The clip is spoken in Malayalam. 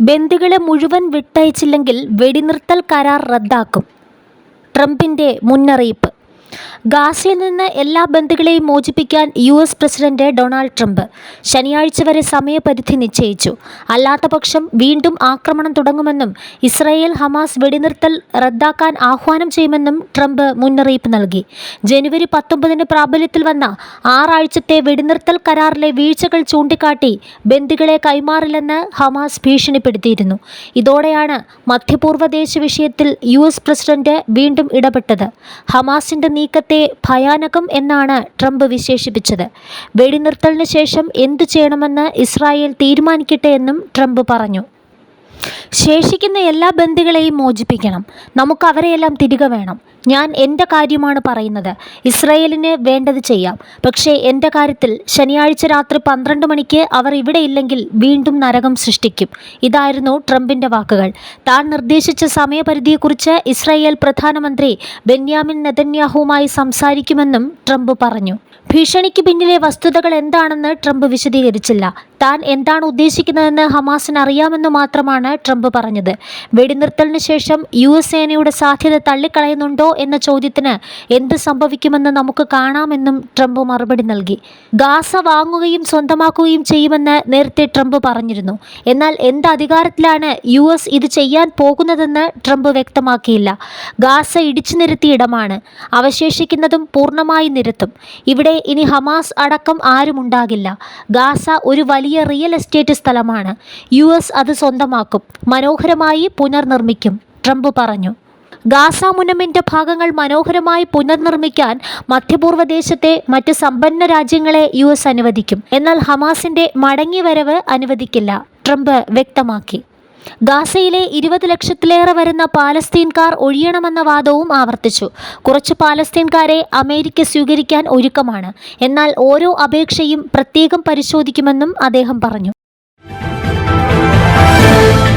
ബന്ദികളെ മുഴുവൻ വിട്ടയച്ചില്ലെങ്കിൽ വെടിനിർത്തൽ കരാർ റദ്ദാക്കും. ട്രംപിന്റെ മുന്നറിയിപ്പ്. ഗാസയിൽ നിന്ന് എല്ലാ ബന്ധുക്കളെയും മോചിപ്പിക്കാൻ U S president Donald Trump ശനിയാഴ്ച വരെ സമയപരിധി നിശ്ചയിച്ചു. അല്ലാത്തപക്ഷം വീണ്ടും ആക്രമണം തുടങ്ങുമെന്നും ഇസ്രായേൽ ഹമാസ് വെടിനിർത്തൽ റദ്ദാക്കാൻ ആഹ്വാനം ചെയ്യുമെന്നും ട്രംപ് മുന്നറിയിപ്പ് നൽകി. ജനുവരി പത്തൊമ്പതിന് പ്രാബല്യത്തിൽ വന്ന ആറാഴ്ചത്തെ വെടിനിർത്തൽ കരാറിലെ വീഴ്ചകൾ ചൂണ്ടിക്കാട്ടി ബന്ദികളെ കൈമാറില്ലെന്ന് ഹമാസ് ഭീഷണിപ്പെടുത്തിയിരുന്നു. ഇതോടെയാണ് മധ്യപൂർവ ദേശ വിഷയത്തിൽ യു എസ് പ്രസിഡന്റ് വീണ്ടും ഇടപെട്ടത്. ഹമാസിന്റെ നീക്കത്തെ ഭയാനകം എന്നാണ് ട്രംപ് വിശേഷിപ്പിച്ചത്. വെടിനിർത്തലിന് ശേഷം എന്തു ചെയ്യണമെന്ന് ഇസ്രായേൽ തീരുമാനിക്കട്ടെ എന്നും ട്രംപ് പറഞ്ഞു. ശേഷിക്കുന്ന എല്ലാ ബന്ധുക്കളെയും മോചിപ്പിക്കണം. നമുക്ക് അവരെയെല്ലാം തിരികെ വേണം. ഞാൻ എന്റെ കാര്യമാണ് പറയുന്നത്. ഇസ്രയേലിന് വേണ്ടത് ചെയ്യാം. പക്ഷേ എന്റെ കാര്യത്തിൽ ശനിയാഴ്ച രാത്രി പന്ത്രണ്ട് മണിക്ക് അവർ ഇവിടെ ഇല്ലെങ്കിൽ വീണ്ടും നരകം സൃഷ്ടിക്കും. ഇതായിരുന്നു ട്രംപിന്റെ വാക്കുകൾ. താൻ നിർദ്ദേശിച്ച സമയപരിധിയെക്കുറിച്ച് ഇസ്രയേൽ പ്രധാനമന്ത്രി ബെന്യാമിൻ നെതന്യാഹുവുമായി സംസാരിക്കുമെന്നും ട്രംപ് പറഞ്ഞു. ഭീഷണിക്ക് പിന്നിലെ വസ്തുതകൾ എന്താണെന്ന് ട്രംപ് വിശദീകരിച്ചില്ല. താൻ എന്താണ് ഉദ്ദേശിക്കുന്നതെന്ന് ഹമാസിന് അറിയാമെന്ന് മാത്രമാണ് ട്രംപ് പറഞ്ഞത്. വെടിനിർത്തലിന് ശേഷം യു എസ് സേനയുടെ സാധ്യത തള്ളിക്കളയുന്നുണ്ടോ എന്ന ചോദ്യത്തിന് എന്ത് സംഭവിക്കുമെന്ന് നമുക്ക് കാണാമെന്നും ട്രംപ് മറുപടി നൽകി. ഗാസ വാങ്ങുകയും സ്വന്തമാക്കുകയും ചെയ്യുമെന്ന് നേരത്തെ ട്രംപ് പറഞ്ഞിരുന്നു. എന്നാൽ എന്ത് അധികാരത്തിലാണ് യു എസ് ഇത് ചെയ്യാൻ പോകുന്നതെന്ന് ട്രംപ് വ്യക്തമാക്കിയില്ല. ഗാസ ഇടിച്ചു നിരത്തിയ ഇടമാണ്. അവശേഷിക്കുന്നതും പൂർണമായി നിരത്തും. ഇവിടെ ഇനി ഹമാസ് അടക്കം ആരുമുണ്ടാകില്ല. ഗാസ ഒരു വലിയ റിയൽ എസ്റ്റേറ്റ് സ്ഥലമാണ്. യു എസ് അത് സ്വന്തമാക്കും. മനോഹരമായി പുനർനിർമ്മിക്കും. ട്രംപ് പറഞ്ഞു. ഗാസ മുനമിന്റെ ഭാഗങ്ങൾ മനോഹരമായി പുനർനിർമ്മിക്കാൻ മധ്യപൂർവദേശത്തെ മറ്റ് സമ്പന്ന രാജ്യങ്ങളെ യു എസ് അനുവദിക്കും. എന്നാൽ ഹമാസിന്റെ മടങ്ങിവരവ് അനുവദിക്കില്ല. ട്രംപ് വ്യക്തമാക്കി. ഗാസയിലെ ഇരുപത് ലക്ഷത്തിലേറെ വരുന്ന പാലസ്തീൻകാർ ഒഴിയണമെന്ന വാദവും ആവർത്തിച്ചു. കുറച്ച് പാലസ്തീൻകാരെ അമേരിക്ക സ്വീകരിക്കാൻ ഒരുക്കമാണ്. എന്നാൽ ഓരോ അപേക്ഷയും പ്രത്യേകം പരിശോധിക്കുമെന്നും അദ്ദേഹം പറഞ്ഞു.